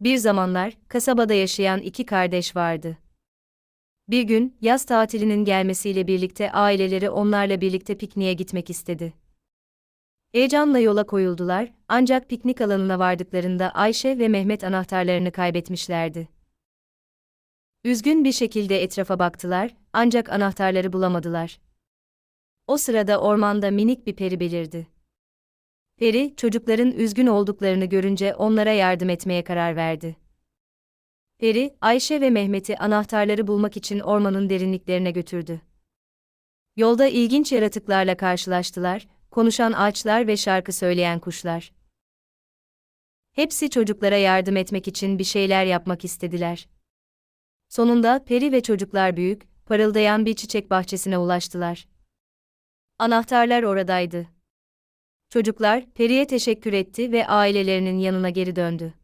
Bir zamanlar, kasabada yaşayan iki kardeş vardı. Bir gün, yaz tatilinin gelmesiyle birlikte aileleri onlarla birlikte pikniğe gitmek istedi. Heyecanla yola koyuldular, ancak piknik alanına vardıklarında Ayşe ve Mehmet anahtarlarını kaybetmişlerdi. Üzgün bir şekilde etrafa baktılar, ancak anahtarları bulamadılar. O sırada ormanda minik bir peri belirdi. Peri, çocukların üzgün olduklarını görünce onlara yardım etmeye karar verdi. Peri, Ayşe ve Mehmet'i anahtarları bulmak için ormanın derinliklerine götürdü. Yolda ilginç yaratıklarla karşılaştılar, konuşan ağaçlar ve şarkı söyleyen kuşlar. Hepsi çocuklara yardım etmek için bir şeyler yapmak istediler. Sonunda peri ve çocuklar büyük, parıldayan bir çiçek bahçesine ulaştılar. Anahtarlar oradaydı. Çocuklar, periye teşekkür etti ve ailelerinin yanına geri döndü.